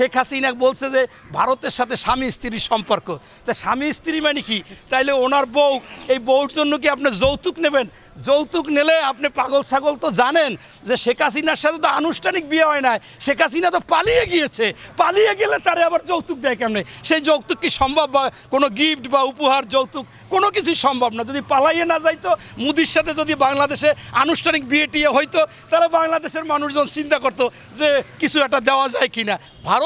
শেখ হাসিনা বলছে যে ভারতের সাথে স্বামী স্ত্রীর সম্পর্ক। তা স্বামী স্ত্রী মানে কি? তাইলে ওনার বউ, এই বউর জন্য কি আপনি যৌতুক নেবেন? যৌতুক নিলে আপনি পাগল ছাগল তো জানেন যে শেখ হাসিনার সাথে তো আনুষ্ঠানিক বিয়ে হয় না শেখ হাসিনা তো পালিয়ে গিয়েছে। পালিয়ে গেলে তারে আবার যৌতুক দেয় কেমনে? সেই যৌতুক কি সম্ভব বা কোনো গিফট বা উপহার, যৌতুক? কোনো কিছুই সম্ভব না। যদি পালাইয়ে না যাইতো, মুদির সাথে যদি বাংলাদেশে আনুষ্ঠানিক বিয়ে টিয়ে হইতো, তাহলে বাংলাদেশের মানুষজন চিন্তা করতো যে কিছু একটা দেওয়া যায় কি না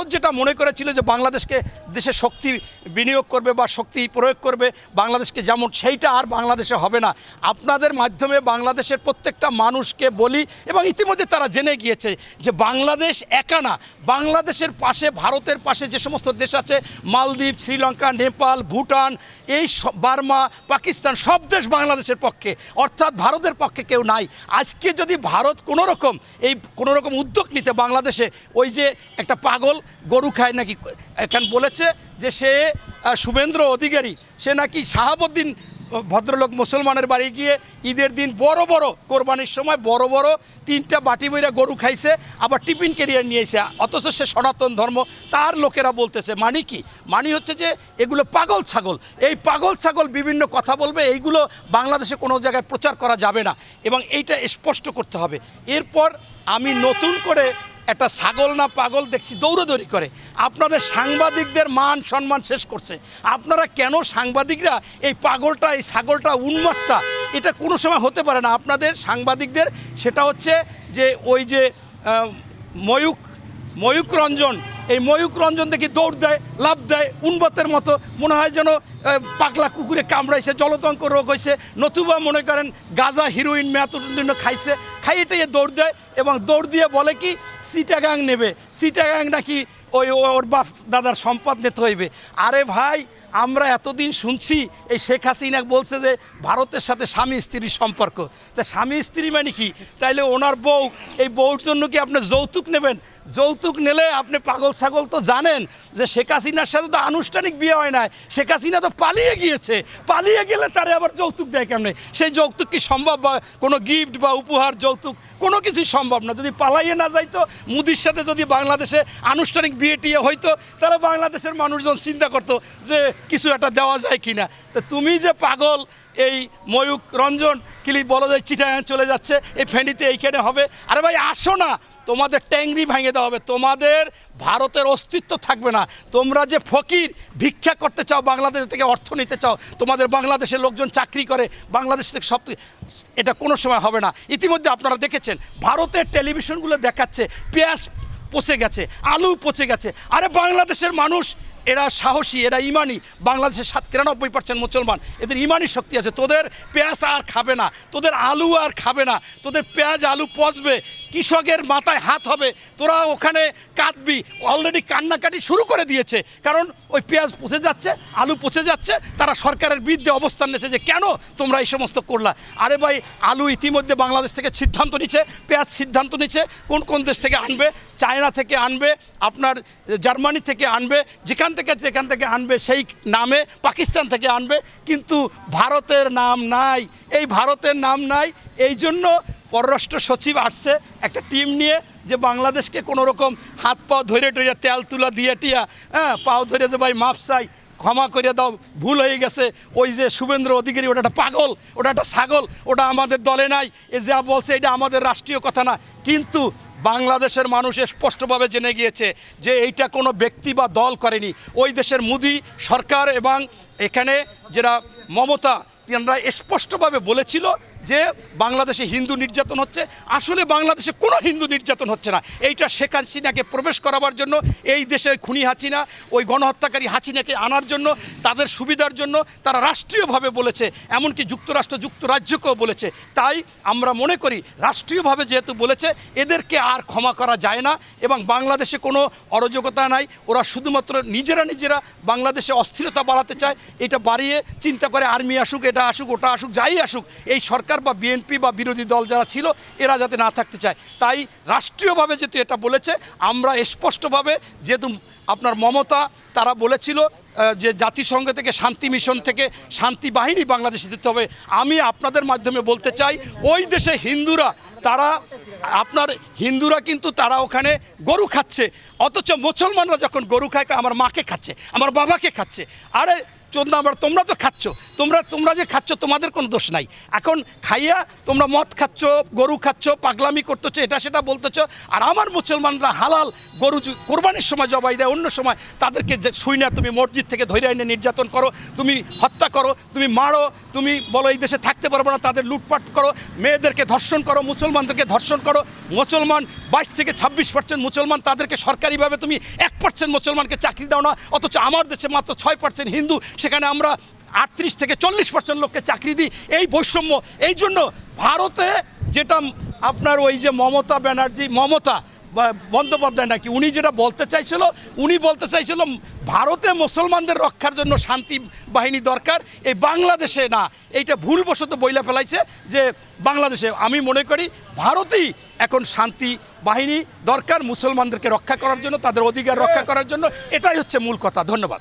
ভারত যেটা মনে করেছিল যে বাংলাদেশকে দেশে শক্তি বিনিয়োগ করবে বা শক্তি প্রয়োগ করবে, বাংলাদেশকে যেমন সেইটা আর বাংলাদেশে হবে না। আপনাদের মাধ্যমে বাংলাদেশের প্রত্যেকটা মানুষকে বলি এবং ইতিমধ্যে তারা জেনে গিয়েছে যে বাংলাদেশ একা না, বাংলাদেশের পাশে, ভারতের পাশে যে সমস্ত দেশ আছে, মালদ্বীপ, শ্রীলঙ্কা, নেপাল, ভুটান, এই বার্মা, পাকিস্তান, সব দেশ বাংলাদেশের পক্ষে, অর্থাৎ ভারতের পক্ষে কেউ নাই। আজকে যদি ভারত কোনো রকম এই কোনো রকম উদ্যোগ নিতে বাংলাদেশে, ওই যে একটা পাগল গরু খায় নাকি? এখান বলেছে যে সে শুভেন্দ্র অধিকারী, সে নাকি শাহাবুদ্দিন ভদ্রলোক মুসলমানের বাড়ি গিয়ে ঈদের দিন বড় বড় কোরবানির সময় বড় বড় তিনটা বাটি বইরা গরু খাইছে, আবার টিফিন কেরিয়ার নিয়েছে অথচ সে সনাতন ধর্ম, তার লোকেরা বলতেছে মানে কি? মানে হচ্ছে যে এগুলো পাগল ছাগল। এই পাগল ছাগল বিভিন্ন কথা বলবে, এইগুলো বাংলাদেশে কোনো জায়গায় প্রচার করা যাবে না। এবং এইটা স্পষ্ট করতে হবে। এরপর আমি নতুন করে একটা ছাগল না পাগল দেখছি দৌড়াদৌড়ি করে। আপনাদের সাংবাদিকদের মান সম্মান শেষ করছে। আপনারা কেন সাংবাদিকরা এই পাগলটা, এই ছাগলটা, উন্মাদটা, এটা কোনো সময় হতে পারে না। আপনাদের সাংবাদিকদের সেটা হচ্ছে যে ওই যে ময়ূক ময়ূক রঞ্জন এই ময়ূক রঞ্জন দেখি দৌড় দেয় লাভ দেয় উন্মতের মতো। মনে হয় যেন পাগলা কুকুরে কামড়াইছে, জলতঙ্ক রোগ হয়েছে নতুবা মনে করেন গাজা হিরোইন মেয়াতুন্য খাইছে। খাইয়ে টাইয়ে দৌড় দেয় এবং দৌড় দিয়ে বলে কি, সিটাগাং নেবে। সিটাগাং নাকি ওই ওর বাপ দাদার সম্পদ নিতে হইবে। আরে ভাই, আমরা এতদিন শুনছি, এই শেখ হাসিনা বলছে যে ভারতের সাথে স্বামী স্ত্রীর সম্পর্ক। তা স্বামী স্ত্রী মানে কি? তাইলে ওনার বউ, এই বউর জন্য কি আপনি যৌতুক নেবেন? যৌতুক নিলে আপনি পাগল ছাগল তো জানেন যে শেখ হাসিনার সাথে তো আনুষ্ঠানিক বিয়ে হয় না শেখ হাসিনা তো পালিয়ে গিয়েছে। পালিয়ে গেলে তারে আবার যৌতুক দেয় কেমনে? সেই যৌতুক কি সম্ভব বা কোনো গিফট বা উপহার, যৌতুক কোনো কিছুই সম্ভব না। যদি পালাইয়ে না যাইতো, মুদির সাথে যদি বাংলাদেশে আনুষ্ঠানিক বিয়ে টিয়ে হইতো তাহলে বাংলাদেশের মানুষজন চিন্তা করতো যে কিছু একটা দেওয়া যায় কি না তো তুমি যে পাগল, এই ময়ূক রঞ্জন কিলি বলো যে চিটাগাং চলে যাচ্ছে, এই ফেনীতে এইখানে হবে। আরে ভাই, আসো না। তোমাদের ট্যাংরি ভেঙে দেওয়া হবে। তোমাদের ভারতের অস্তিত্ব থাকবে না। তোমরা যে ফকির, ভিক্ষা করতে চাও, বাংলাদেশ থেকে অর্থ নিতে চাও, তোমাদের বাংলাদেশের লোকজন চাকরি করে, বাংলাদেশ থেকে সব এটা কোনো সময় হবে না। ইতিমধ্যে আপনারা দেখেছেন, ভারতের টেলিভিশনগুলো দেখাচ্ছে, পেঁয়াজ পচে গেছে, আলু পচে গেছে। আরে বাংলাদেশের মানুষ, এরা সাহসী, এরা ইমানি। বাংলাদেশের সাত তিরানব্বই পার্সেন্ট মুসলমান। এদের ইমানি শক্তি আছে। তোদের পেঁয়াজ আর খাবে না। তোদের আলু আর খাবে না। তোদের পেঁয়াজ, আলু পচবে। কৃষকের মাথায় হাত হবে, তোরা ওখানে কাঁদবি। অলরেডি কান্নাকাটি শুরু করে দিয়েছে। কারণ ওই পেঁয়াজ পচে যাচ্ছে, আলু পচে যাচ্ছে, তারা সরকারের বিরুদ্ধে অবস্থান নিয়েছে যে কেন তোমরা এই সমস্ত করলা? আরে ভাই, আলু ইতিমধ্যে বাংলাদেশ থেকে সিদ্ধান্ত নিচ্ছে পেঁয়াজ সিদ্ধান্ত নিচ্ছে কোন কোন দেশ থেকে আনবে? চায়না থেকে আনবে, আপনার জার্মানি থেকে আনবে, যেখান থেকে যেখান থেকে আনবে, সেই নামে পাকিস্তান থেকে আনবে। কিন্তু ভারতের নাম নাই। এই ভারতের নাম নাই এই জন্য পররাষ্ট্র সচিব আসছে, একটা টিম নিয়ে যে বাংলাদেশকে কোনো রকম হাত পাও ধরে টরে তেল তুলা দিয়ে টিয়া হ্যাঁ পাও ধরে যে ভাই মাপ চাই, ক্ষমা করে দাও, ভুল হয়ে গেছে। ওই যে শুভেন্দ্র অধিকারী, ওটা একটা পাগল, ওটা একটা ছাগল, ওটা আমাদের দলে নাই, এ যা বলছে এটা আমাদের রাষ্ট্রীয় কথা না। কিন্তু বাংলাদেশের মানুষ স্পষ্টভাবে জেনে গিয়েছে যে এইটা কোনো ব্যক্তি বা দল করেনি। ওই দেশের মোদি সরকার এবং এখানে যারা মমতা, তিনারা স্পষ্টভাবে বলেছিল যে বাংলাদেশে হিন্দু নির্যাতন হচ্ছে, আসলে বাংলাদেশে কোনো হিন্দু নির্যাতন হচ্ছে না। এইটা শেখ হাসিনাকে প্রবেশ করাবার জন্য, এই দেশে খুনি হাসিনা, ওই গণহত্যাকারী হাসিনাকে আনার জন্য, তাদের সুবিধার জন্য তারা রাষ্ট্রীয়ভাবে বলেছে, এমনকি যুক্তরাষ্ট্র যুক্তরাজ্যকেও বলেছে। তাই আমরা মনে করি, রাষ্ট্রীয়ভাবে যেহেতু বলেছে, এদেরকে আর ক্ষমা করা যায় না এবং বাংলাদেশে কোনো অরাজকতা নাই। ওরা শুধুমাত্র নিজেরা নিজেরা বাংলাদেশে অস্থিরতা বাড়াতে চায়। এটা বাড়িয়ে চিন্তা করে, আর্মি আসুক, এটা আসুক, ওটা আসুক, যাই আসুক, এই সরকার সরকার বা বিএনপি বা বিরোধী দল যারা ছিল, এরা যাতে না থাকতে চায়। তাই রাষ্ট্রীয়ভাবে যেহেতু এটা বলেছে, আমরা স্পষ্টভাবে যেহেতু আপনার মমতা, তারা বলেছিল যে জাতিসংঘ থেকে শান্তি মিশন থেকে শান্তি বাহিনী বাংলাদেশে দিতে হবে। আমি আপনাদের মাধ্যমে বলতে চাই, ওই দেশে হিন্দুরা, তারা, আপনার হিন্দুরা কিন্তু তারা ওখানে গরু খাচ্ছে। অথচ মুসলমানরা যখন গরু খায়, আমার মাকে খাচ্ছে, আমার বাবাকে খাচ্ছে। আরে চোদ্দ নাম্বার, তোমরা তো খাচ্ছ। তোমরা তোমরা যে খাচ্ছ, তোমাদের কোনো দোষ নাই। এখন খাইয়া তোমরা মদ খাচ্ছ, গরু খাচ্ছ, পাগলামি করতেছ, এটা সেটা বলতেছ, আর আমার মুসলমানরা হালাল গরু কোরবানির সময় জবাই দেয়, অন্য সময় তাদেরকে যে শুই না, তুমি মসজিদ থেকে ধরে এনে নির্যাতন করো, তুমি হত্যা করো, তুমি মারো, তুমি বলো এই দেশে থাকতে পারব না, তাদের লুটপাট করো, মেয়েদেরকে ধর্ষণ করো, মুসলমানদেরকে ধর্ষণ করো, মুসলমান বাইশ থেকে ছাব্বিশ পার্সেন্ট মুসলমান তাদেরকে সরকারিভাবে তুমি এক পার্সেন্ট মুসলমানকে চাকরি দাও না, অথচ আমার দেশে মাত্র ছয় পার্সেন্ট হিন্দু সেখানে আমরা আটত্রিশ থেকে চল্লিশ পার্সেন্ট লোককে চাকরি দিই। এই বৈষম্য, এই জন্য ভারতে যেটা আপনার ওই যে মমতা ব্যানার্জি, মমতা বন্দ্যোপাধ্যায় নাকি, উনি যেটা বলতে চাইছিল, উনি বলতে চাইছিল, ভারতে মুসলমানদের রক্ষার জন্য শান্তি বাহিনী দরকার, এই বাংলাদেশে না, এইটা ভুলবশত বইলা ফেলাইছে যে বাংলাদেশে, আমি মনে করি ভারতেই এখন শান্তি বাহিনী দরকার, মুসলমানদেরকে রক্ষা করার জন্য, তাদের অধিকার রক্ষা করার জন্য, এটাই হচ্ছে মূল কথা। ধন্যবাদ।